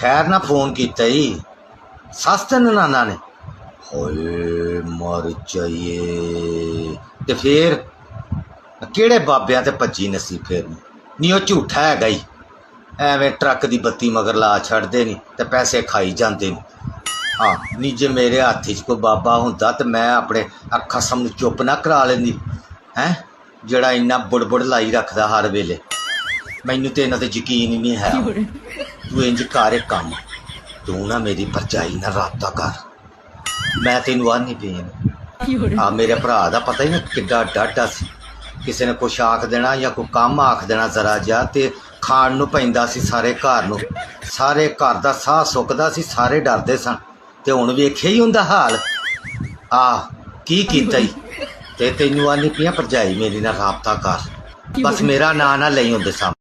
ਖੈਰ ਨਾ ਫੋਨ ਕੀਤਾ ਹੀ ਸੱਸ ਤੇ ਨਨਾਨਾ ਨੇ। ਹੋਏ, ਮਰ ਜਾਈਏ। ਤੇ ਫੇਰ ਕਿਹੜੇ ਬਾਬਿਆਂ ਤੇ ਭੱਜੀ ਨਸੀ ਫੇਰ? ਨੂੰ? ਨਹੀਂ ਉਹ ਝੂਠਾ ਹੈਗਾ ਹੀ ਐਵੇਂ ਟਰੱਕ ਦੀ ਬੱਤੀ ਮਗਰ ਲਾ ਛੱਡਦੇ ਨਹੀਂ ਤੇ ਪੈਸੇ ਖਾਈ ਜਾਂਦੇ ਨੇ। ਹਾਂ ਨਹੀਂ ਜੇ ਮੇਰੇ ਹੱਥ 'ਚ ਕੋਈ ਬਾਬਾ ਹੁੰਦਾ ਤੇ ਮੈਂ ਆਪਣੇ ਅੱਖਾਂ ਸਾਹਮਣੇ ਚੁੱਪ ਨਾ ਕਰਾ ਲੈਂਦੀ। ਹੈ? ਜਿਹੜਾ ਇੰਨਾ ਬੁੜਬੁੜ ਲਾਈ ਰੱਖਦਾ ਹਰ ਵੇਲੇ। ਮੈਨੂੰ ਤੇ ਇਹਨਾਂ ਤੇ ਯਕੀਨ ਹੀ ਨਹੀਂ ਹੈ। ਤੂੰ ਇੰਜ ਕਰ ਇੱਕ ਕੰਮ। ਤੂੰ ਨਾ ਮੇਰੀ ਪਰਚਾਈ ਨਾਲ ਰਾਬਤਾ ਕਰ। ਮੈਂ ਤੈਨੂੰ ਆ ਨਹੀਂ ਪੀਣ ਆ ਮੇਰੇ ਭਰਾ ਦਾ ਪਤਾ ਹੀ ਨਾ ਕਿੱਡਾ ਡਾਢਾ ਸੀ। ਕਿਸੇ ਨੇ ਕੁਛ ਆਖ ਦੇਣਾ ਜਾਂ ਕੋਈ ਕੰਮ ਆਖ ਦੇਣਾ ਜ਼ਰਾ ਜਿਹਾ ਤੇ ਖਾਣ ਨੂੰ ਪੈਂਦਾ ਸੀ ਸਾਰੇ ਘਰ ਨੂੰ। ਸਾਰੇ ਘਰ ਦਾ ਸਾਹ ਸੁੱਕਦਾ ਸੀ ਸਾਰੇ ਡਰਦੇ ਸਨ। ਤੇ ਹੁਣ ਵੇਖਿਆ ਹੀ ਹੁੰਦਾ ਹਾਲ। ਆ ਕੀ ਕੀਤਾ ਈ? ਤੇ ਤੈਨੂੰ ਆ ਨਹੀਂ ਪੀਆਂ ਭਰਜਾਈ ਮੇਰੀ ਨਾਲ ਰਾਬਤਾ ਕਰ। ਬਸ ਮੇਰਾ ਨਾਂ ਨਾ ਲਈ ਹੁੰਦੇ ਸਾਹਮਣੇ।